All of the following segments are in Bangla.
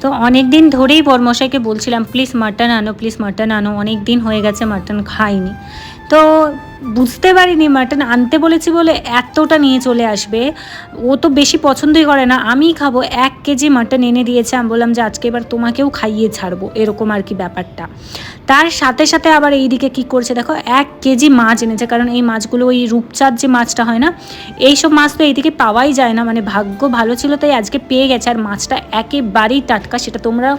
তো অনেক দিন ধরেই বরমশাইকে বলছিলাম, প্লিজ মাটন আনো, প্লিজ মাটন আনো। অনেক দিন হয়ে গেছে, মাটন খাইনি। তো বুঝতে পারিনি মাটন, আনতে বলেছি বলে এতটা নিয়ে চলে আসবে। ও তো বেশি পছন্দই করে না। আমিই খাব। এক কেজি মাটন এনে দিয়েছে। আমি বললাম যে, আজকে এবার তোমাকেও খাইয়ে ছাড়বো। এরকম আর কি ব্যাপারটা। তার সাথে সাথে আবার এইদিকে কী করছে দেখো, এক কেজি মাছ এনেছে। কারণ এই মাছগুলো, ওই রূপচাঁদ যে মাছটা হয় না, এইসব মাছ তো এইদিকে পাওয়াই যায় না। মানে ভাগ্য ভালো ছিল, তাই আজকে পেয়ে গেছে। আর মাছটা একেবারেই টাটকা, সেটা তোমরা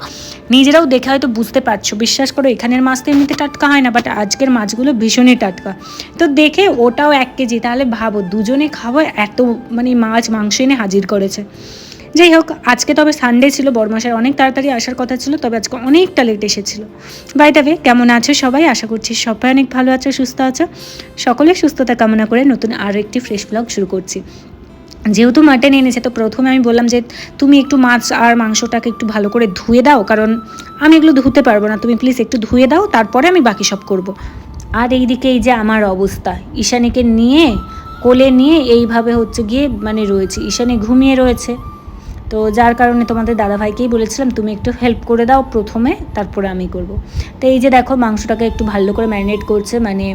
নিজেরাও দেখে হয়তো বুঝতে পারছ। বিশ্বাস করো, এখানের মাছ তো এমনিতে টাটকা হয় না, বাট আজকের মাছগুলো ভীষণই টাটকা। তো দেখে ওটাও এক কেজি, তাহলে ভাবো, দুজনে খাব, এত মানে মাছ, মাংস এনে হাজির করেছে। যাই হোক, আজকে তবে সানডে ছিল বরমাসায় অনেক তাড়াতাড়ি আসার কথা ছিল, তবে আজকে অনেকটা লেট এসেছিল। বাই ওয়ে কেমন আছো সবাই? আশা করছি সবাই অনেক ভালো আছো, সুস্থ আছো। সকলের সুস্থতা কামনা করে নতুন আরও একটি ফ্রেশ ব্লগ শুরু করছি। যেহেতু মাটন এনেছে, তো প্রথমে আমি বললাম যে, তুমি একটু মাছ আর মাংসটাকে একটু ভালো করে ধুয়ে দাও, কারণ আমি এগুলো ধুতে পারব না। তুমি প্লিজ একটু ধুয়ে দাও, তারপরে আমি বাকি সব করব। আর এইদিকে এই যে আমার অবস্থা। ঈশানীকে নিয়ে, কোলে নিয়ে এইভাবে হচ্ছে গিয়ে মানে রয়েছে। ঈশানী ঘুমিয়ে রয়েছে। তো যার কারণে তোমাদের দাদাভাইকেই বলেছিলাম, তুমি একটু হেল্প করে দাও প্রথমে, তারপরে আমি করব। তো এই যে দেখো, মাংসটাকে একটু ভালো করে ম্যারিনেট করছে। মানে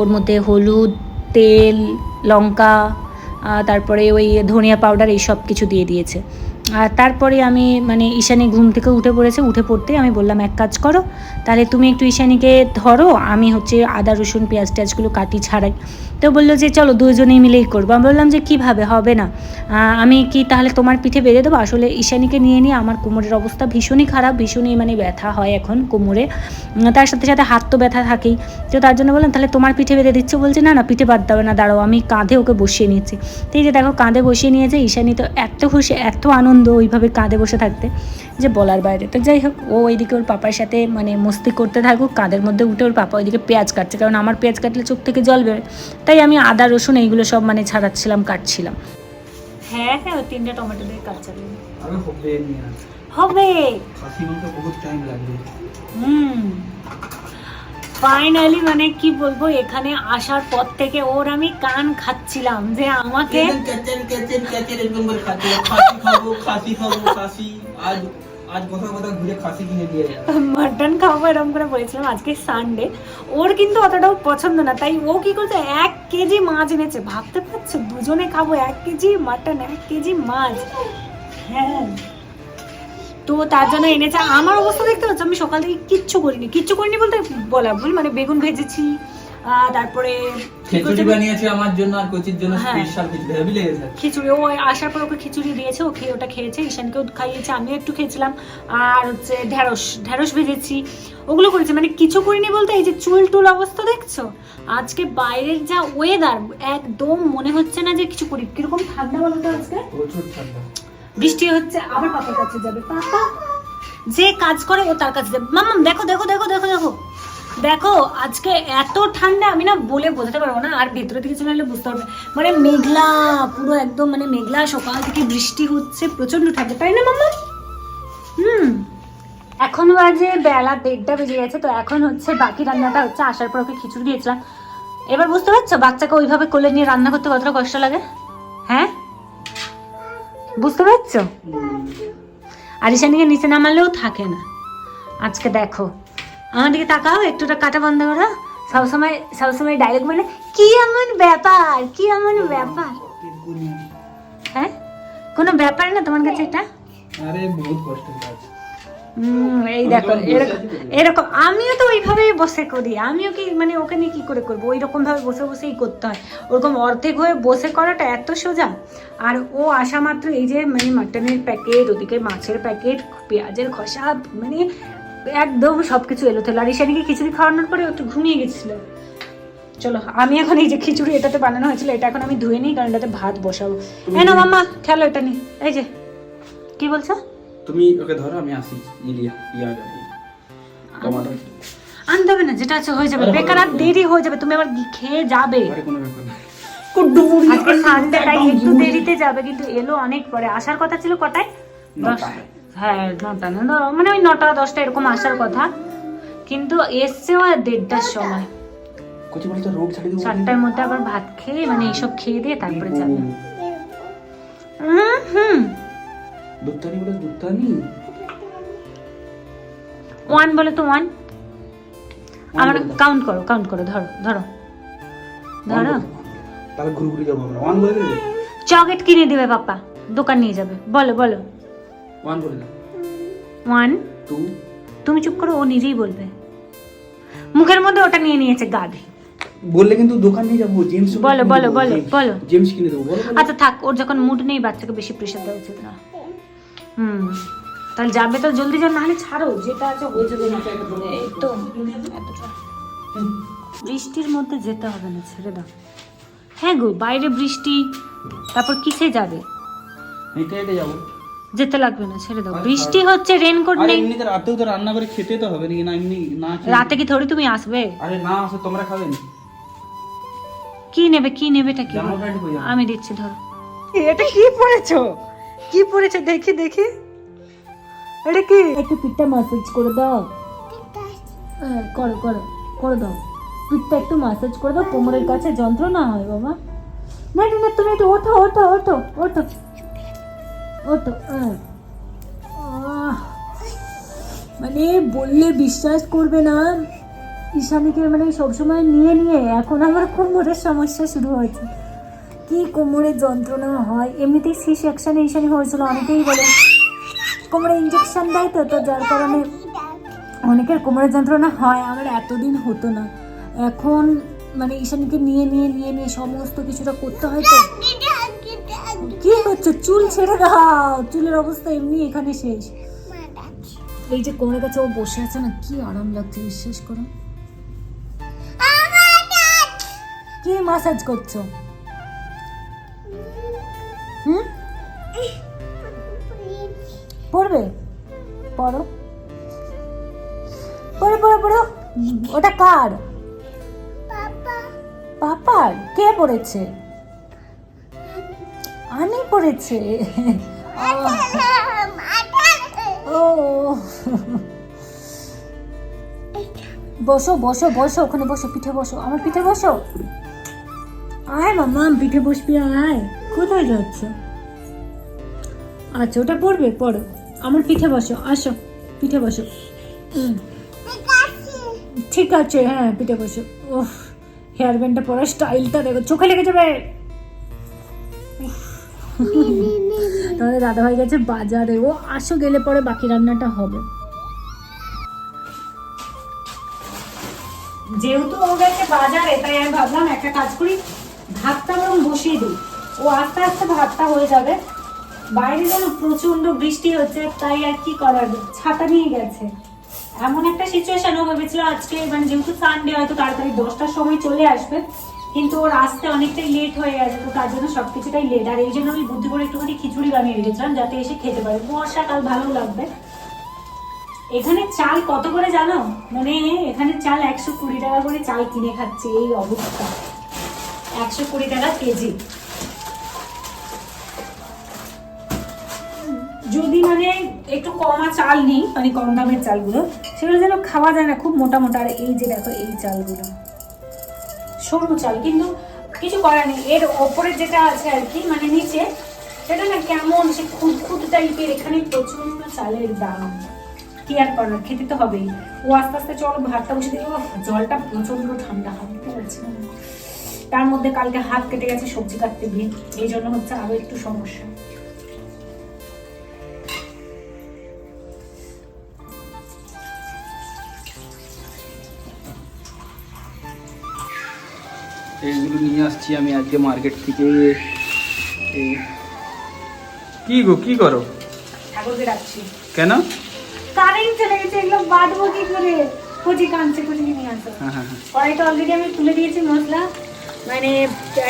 ওর মধ্যে হলুদ, তেল, লঙ্কা তারপরে ওই ধনিয়া পাউডার এই সব কিছু দিয়ে দিয়েছে। আর তারপরে আমি মানে ঈশানী ঘুম থেকে উঠে পড়েছে, উঠে পড়তে আমি বললাম, এক কাজ করো, তাহলে তুমি একটু ঈশানীকে ধরো, আমি হচ্ছে আদা, রসুন, পেঁয়াজ টেয়াজগুলো কাটি ছাড়াই। তো বলল যে, চলো দুজনেই মিলেই করব। আমি বললাম যে, কীভাবে? হবে না। আমি কি তাহলে তোমার পিঠে বেঁধে দেবো? আসলে ঈশানীকে নিয়ে নিয়ে আমার কোমরের অবস্থা ভীষণই খারাপ, ভীষণই মানে ব্যথা হয় এখন কোমরে। তার সাথে সাথে হাত তো ব্যথা থাকেই। তো তার জন্য বললাম, তাহলে তোমার পিঠে বেঁধে দিচ্ছে? বলছে, না না, পিঠে বাদ দেবে না, দাঁড়াও, আমি কাঁধে ওকে বসিয়ে নিচ্ছি। তো এই যে দেখো, কাঁধে বসিয়ে নিয়েছে, ঈশানী তো এত খুশি, এত আনন্দ ওইভাবে কাঁধে বসে থাকতে যে বলার বাইরে। তো যাই হোক ও ওইদিকে ওর পাপার সাথে মানে মস্তি করতে থাকুক কাঁধের মধ্যে উঠে ওর পাপা ওইদিকে পেঁয়াজ কাটছে কারণ আমার পেঁয়াজ কাটলে চোখ থেকে জল বেরোয়। তাই আমি আদা রসুন এইগুলো সব মানে ছাড়াচ্ছিলাম কাটছিলাম। হ্যাঁ হ্যাঁ ওই তিনটে টমেটো দিয়ে কাটছে। হবে হবে। হুম। ফাইনালি মানে কি বলব এখানে আসার পর থেকে ওর আমি কান খাচ্ছিলাম যে আমাকে মাটন খাব এরকম করে বলেছিলাম আজকে সানডে ওর কিন্তু অতটাও পছন্দ না তাই ও কি করছে এক কেজি মাছ এনেছে। ভাবতে পারছ দুজনে খাব এক কেজি মাটন এক কেজি মাছ। হ্যাঁ। তো তার জন্য এনেছে। আমার অবস্থা দেখতে পাচ্ছ আমি সকাল থেকে কিচ্ছু করিনি। কিচ্ছু করিনি বলতে বলা ভুল মানে বেগুন ভেজেছি তারপরে খিচুড়ি বানিয়েছি আমার জন্য আর কোচির জন্য হ্যাঁ। স্পেশাল কিছু হেভি লেগেছে। খিচুড়ি ও আসার পর ওকে খিচুড়ি দিয়েছে ও খেয়ে ওটা খেয়েছে ঈশানকেও খাইয়েছে আমিও একটু খেয়েছিলাম। আর হচ্ছে ঢ্যাঁড়স ঢ্যাঁড়স ভেজেছি ওগুলো করেছে মানে কিছু করিনি বলতে এই যে চুল টুল অবস্থা দেখছ? আজকে বাইরের যা ওয়েদার একদম মনে হচ্ছে না যে কিছু করি। কীরকম ঠান্ডা বলতো আজকে? প্রচুর ঠান্ডা। বৃষ্টি হচ্ছে, আবার পাপার কাছে যাবে। পাপা যে কাজ করে, ও তার কাছে যাবে। মাম্মাম, দেখো দেখো দেখো দেখো দেখো। দেখো, আজকে এত ঠান্ডা, আমি না বলে বোঝাতে পারব না, আর ভেতরে থেকে চলে এলে বুঝতে পারবে। মানে মেঘলা, পুরো একদম মানে মেঘলা, সকাল থেকে বৃষ্টি হচ্ছে প্রচণ্ড ঠান্ডা। তাই না মাম্মা হুম। এখন বাজে বেলা দেড়টা বেজে গেছে, তো এখন হচ্ছে বাকি রান্নাটা হচ্ছে, আসার পর ওকে খিচুড়ি দিয়েছিলাম। এবার বুঝতে পারছ, বাচ্চাকে ওইভাবে কোলে নিয়ে রান্না করতে কতটা কষ্ট লাগে? হ্যাঁ? বুঝতে আর ঈশানীকে নিচে নামালেও থাকে না আজকে দেখো আমার দিকে তাকাও একটুটা কাটা বন্ধ করো সবসময় সবসময় ডাইরেক্ট বলে কি এমন ব্যাপার কি এমন ব্যাপার হ্যাঁ কোনো ব্যাপার না তোমার কাছে এটা আরে বহুত কষ্টের কাজ হুম, এই দেখো এরকম এরকম আমিও তো ওইভাবেই বসে করি। আমিও কি মানে ওকে নিয়ে কি করে করব? ওই রকম ভাবে বসে বসেই করতে হয়। ওরকম অর্ধেক হয়ে বসে করাটা এত সোজা। আর ও আসা মাত্র এই যে মানে মাটনের প্যাকেট ওদিকে মাছের প্যাকেট পেঁয়াজের খসা মানে একদম সব কিছু এলো তো আর ঈশানীকে খিচুড়ি খাওয়ানোর পরে ও একটু ঘুমিয়ে গেছিল। চলো আমি এখন এই যে খিচুড়ি এটাতে বানানো হয়েছিল এটা এখন আমি ধুয়ে নিই কারণ এটাতে ভাত বসাবো। এই না মাম্মা খেলো এটা নি এই যে কি বলছো? তুমি ওকে ধরো আমি আসি ইলিয়া পিঁয়াজ আর টমাটো আনতে হবে না যেটা আছে হয়ে যাবে। বেকার আর দেরি হয়ে যাবে তুমি আবার খেয়ে যাবে? আরে কোনো ব্যাপার না। আজকে সানডে তাই একটু দেরিতে যাবে কিন্তু এলো অনেক পরে। আসার কথা ছিল কটায়? দশ নটা। হ্যাঁ নটা না মানে ওই নটা দশটা এরকম আসার কথা। কিন্তু এসছেও আর দেড়টার সময়। কচি বলে তো রোগ ছাড়িয়ে দেবো। চারটার মধ্যে আবার ভাত খেয়ে মানে এইসব খেয়ে দিয়ে তারপরে যাবে। হুম হুম। দুধটানি বলে দুধটানি ওয়ান বলে তো ওয়ান আমার কাউন্ট করো কাউন্ট করো ধরো ধরো। ধরো। তাহলে ঘুরে ঘুরে যাব আমরা। ওয়ান বলে দেবে? চকলেট কিনে দেবে পাপা দোকান নিয়ে যাবে। বলো বলো। ওয়ান বলে দাও ওয়ান টু তুমি চুপ করো ও নিজেই বলবে। মুখের মধ্যে ওটা নিয়ে নিয়েছে গাধি। বললে কিন্তু দোকান নিয়ে যাব জেমস বলো, বলো, বলো, বলো। জেমস কিনে দেবো। আচ্ছা থাক ওর যখন মুড নেই বাচ্চাকে বেশি প্রেশার দেওয়া উচিত না। হুম। তাহলে যাবে তো জলদি যাও নাহলে ছাড়ো যেটা আছে হয়ে যাবে না এই তো বৃষ্টির মধ্যে যেতে হবে না ছেড়ে দাও। হ্যাঁ গো বাইরে বৃষ্টি তারপর কিসে যাবে? হেঁটে হেঁটে যাব। যেতে লাগবে না ছেড়ে দাও। বৃষ্টি হচ্ছে রেনকোট নেই। এমনিতে রাতেও তো রান্না করে খেতে তো হবে নাকি না এমনি না রাতে কি থোড়ি তুমি আসবে? আরে না আসে তোমরা খাবে না। কি নেবে কি কি প্যান্ট কই জামা? আমি দিচ্ছি ধরো। এটা কি পরেছো? কি পরেছো দেখি দেখি। এটা কি? একটু পিঠটা ম্যাসাজ করে দাও। হ্যাঁ করো করো করে দাও। পিঠটা একটু ম্যাসাজ করে দাও কোমরের কাছে যন্ত্রণা হয় বাবা। না না না তুমি একটু ওঠো ওঠো ওঠো ওঠো। ওঠো হ্যাঁ। আহ, মানে বললে বিশ্বাস করবে না। ঈশানীকে মানে সবসময় নিয়ে নিয়ে। এখন আমার কোমরের সমস্যা শুরু হয়েছে। কি কোমরের যন্ত্রণা হয়? এমনিতেই সি সেকশনে ঈশানী হয়েছিল, অনেকেই বলে, কোমরে ইঞ্জেকশন দেয় তো তো যার কারণে অনেকের কোমরের যন্ত্রণা হয়, আমার এতদিন হতো না। এখন মানে ঈশানীকে নিয়ে নিয়ে নিয়ে নিয়ে সমস্ত কিছুটা করতে হয় তো? কি হচ্ছে চুল ছেড়ে দাও! চুলের অবস্থা এমনি এখানে শেষ। এই যে কোমরের কাছে ও বসে আছে না, কি আরাম লাগছে, বিশ্বাস করো। কি মাসাজ করছ? পড়বে পড়ো। পড়ো পড়ো পড়ো। ওটা কার? পাপার? কে পড়েছে? আমি পড়েছে। ও। বসো বসো বসো ওখানে বসো পিঠে বসো। আমার পিঠে বসো? আয় মামা পিঠে বসবি আয়। কোথায় যাচ্ছ? আচ্ছা ওটা পড়বে পড়ো। আমার পিঠে বসো, আসো, পিঠে বসো। ঠিক আছে হ্যাঁ পিঠে বসো। ওহ হেয়ার ব্যান্ডটা পরার স্টাইলটা দেখো, চোখে লেগে যাবে তোমাদের দাদা ভাই গেছে বাজারে, ও আসো গেলে পরে বাকি রান্নাটা হবে। যেহেতু ও গেছে বাজারে, তাই আমি ভাবলাম একটা কাজ করি, ভাতটা বরং বসিয়ে দিই। ও আস্তে আস্তে ভাতটা হয়ে যাবে। বাইরে যেন প্রচণ্ড বৃষ্টি হচ্ছে, তাই আর কি করার? ছাতা নিয়ে গেছে। এমন একটা সিচুয়েশন ও ভেবেছিল আজকে মানে যেহেতু সানডে হয়তো তাড়াতাড়ি দশটার সময় চলে আসবে। কিন্তু ওর আসতে অনেকটাই লেট হয়ে গেছে, তো তার জন্য সবকিছুটাই লেট আর এই জন্য আমি বুদ্ধি করে একটুখানি খিচুড়ি বানিয়ে রেখেছিলাম, যাতে এসে খেতে পারে। বর্ষাকাল ভালো লাগবে। এখানে চাল কত করে জানো? মানে এখানে চাল একশো কুড়ি টাকা করে চাল কিনে খাচ্ছে, এই অবস্থা। একশো কুড়ি টাকা কেজি। যদি মানে একটু কমা চাল নিই মানে কম দামের চালগুলো, সেগুলো যেন খাওয়া যায় না খুব মোটা মোটা। আর এই যে দেখো, এই চালগুলো। সরু চাল, কিন্তু কিছু করার নেই। এর ওপরে যেটা আছে আর কি মানে নিচে, সেটা না কেমন, সে খুদ খুদ টাইপের এখানে প্রচণ্ড চালের দাম। কি আর করার, খেতে তো হবেই। ও আস্তে আস্তে চলো, ভাতটা বসে দিল জলটা প্রচণ্ড ঠান্ডা হাঁটতে তার মধ্যে কালকে হাত কেটে গেছে সবজি কাটতে গিয়ে। এই জন্য হচ্ছে আরও একটু সমস্যা। এইগুলো নিয়ে আসছি আমি আজকে মার্কেট থেকে। এই কি গো কি করো? ঠাকুরকে কেন? কারেন্ট চলে গেছে এগুলো বাঁধবো কি করে? কুচি কাঁদছে কুচি নিয়ে আসো? হ্যাঁ হ্যাঁ হ্যাঁ। কড়াইটা অলরেডি আমি তুলে দিয়েছি মশলা। মানে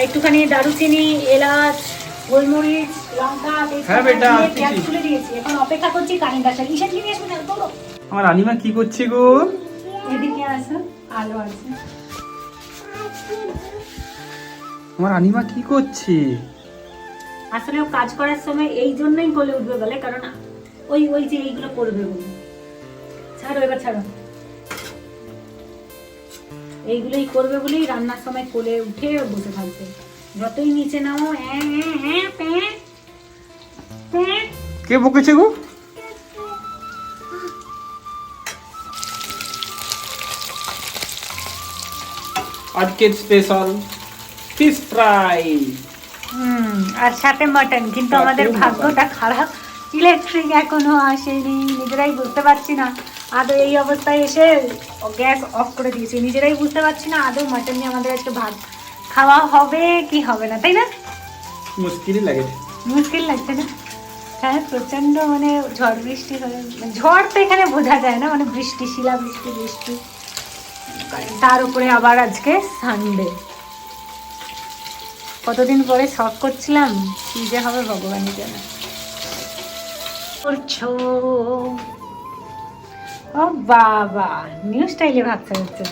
একটুখানি দারুচিনি এলাচ গোলমরিচ লঙ্কা হ্যাঁ বেটা, পেঁয়াজ তুলে দিয়েছি। এখন অপেক্ষা করছি কারেন্ট আসার ঈশান নিয়ে আসবে না তোলো আমার রানিমা কি করছে গো? এদিকে আসো আলো আছে। আমার রানিমা কি করছে? আসলে ও কাজ করার সময় এই জন্যই বলে উঠবে বলে কারণ ওই ওই যে এইগুলো করবে বলে। ছাড়ো এবার ছাড়ো। এইগুলোই করবে বলেই রান্নার সময় কোলে উঠে বসে থাকবে। যতই নিচে নাও হ্যাঁ হ্যাঁ হ্যাঁ কে বকেছে গো? আজকের স্পেশাল ফিশ ফ্রাই। হুম আর সাথে মাটন কিন্তু আমাদের ভাগ্যটা খারাপ। ইলেকট্রিক এখনও আসেনি নিজেরাই বুঝতে পারছি না। আদৌ এই অবস্থায় এসে গ্যাস অফ করে দিয়েছি। নিজেরাই বুঝতে পারছি না আদৌ মাটন নিয়ে আমাদের একটু ভাত খাওয়া হবে কি হবে না তাই না? মুশকিলই লাগে। মুশকিল লাগছে না? হ্যাঁ প্রচণ্ড মানে ঝড় বৃষ্টি হয়ে ঝড় তো এখানে বোঝা যায় না মানে বৃষ্টি শিলা বৃষ্টি। বৃষ্টি তার উপরে আবার আজকে সানডে কতদিন পরে শখ করছিলাম? কি যে হবে ভগবানই জানে করছ? ও বাবা নিউ স্টাইলে হচ্ছে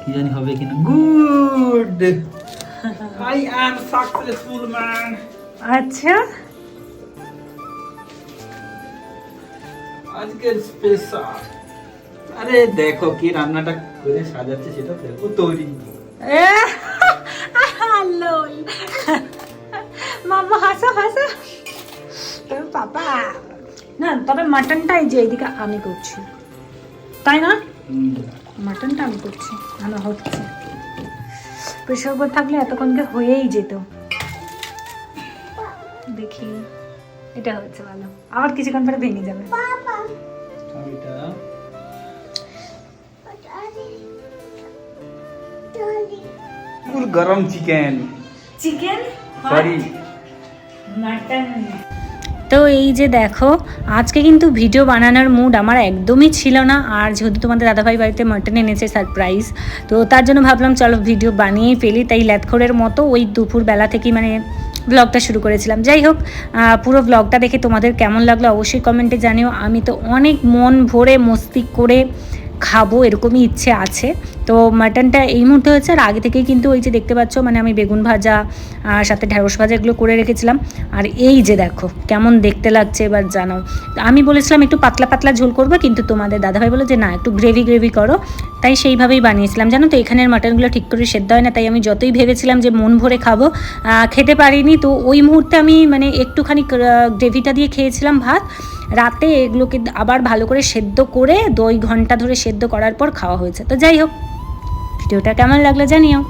কি জানি হবে কিনা। Good I am successful man আচ্ছা। আজকের স্পেশাল আরে দেখো কি রান্নাটা করে সাজাচ্ছে সেটা দেখো তৈরি। মামা হাসো হাসো। তোর পাপা না তবে মাটনটা এই যে এইদিকে আমি করছি। তাই না? মাটনটা আমি করছি ভালো হচ্ছে। প্রেশার কুকার থাকলে এতক্ষণকে হয়েই যেত। দেখি এটা হচ্ছে ভালো। আবার কিছুক্ষণ পরে ভেঙে যাবে। গরম চিকেন চিকেন সরি তো এই যে দেখো, আজকে কিন্তু ভিডিও বানানোর মুড আমার একদমই ছিল না। আর যেহেতু তোমাদের দাদাভাই বাড়িতে মাটন এনেছে সারপ্রাইজ তো তার জন্য ভাবলাম চলো ভিডিও বানিয়েই ফেলি। তাই ল্যাথখোরের মতো ওই দুপুর বেলা থেকেই মানে ব্লগটা শুরু করেছিলাম। যাই হোক পুরো ব্লগটা দেখে তোমাদের কেমন লাগল অবশ্যই কমেন্টে জানিও। আমি তো অনেক মন ভরে, মস্তি করে খাব, এরকমই ইচ্ছে আছে। তো মাটনটা এই মুহূর্তে হচ্ছে আর আগে থেকেই কিন্তু ওই যে দেখতে পাচ্ছ মানে আমি বেগুন ভাজা, আর সাথে ঢ্যাঁড়স ভাজা এগুলো করে রেখেছিলাম। আর এই যে দেখো, কেমন দেখতে লাগছে এবার জানাও তো আমি বলেছিলাম একটু পাতলা পাতলা ঝোল করব, কিন্তু তোমাদের দাদাভাই বলে যে না, একটু গ্রেভি গ্রেভি করো। তাই সেইভাবেই বানিয়েছিলাম। জানো তো, এখানের মাটনগুলো ঠিক করে সেদ্ধ হয় না, তাই আমি যতই ভেবেছিলাম যে মন ভরে খাব খেতে পারিনি। তো ওই মুহূর্তে আমি মানে একটুখানি গ্রেভিটা দিয়ে খেয়েছিলাম ভাত। রাতে এগুলোকে আবার ভালো করে সেদ্ধ করে দুই ঘণ্টা ধরে সেদ্ধ করার পর খাওয়া হয়েছে। তো যাই হোক ভিডিওটা কেমন লাগল জানিও।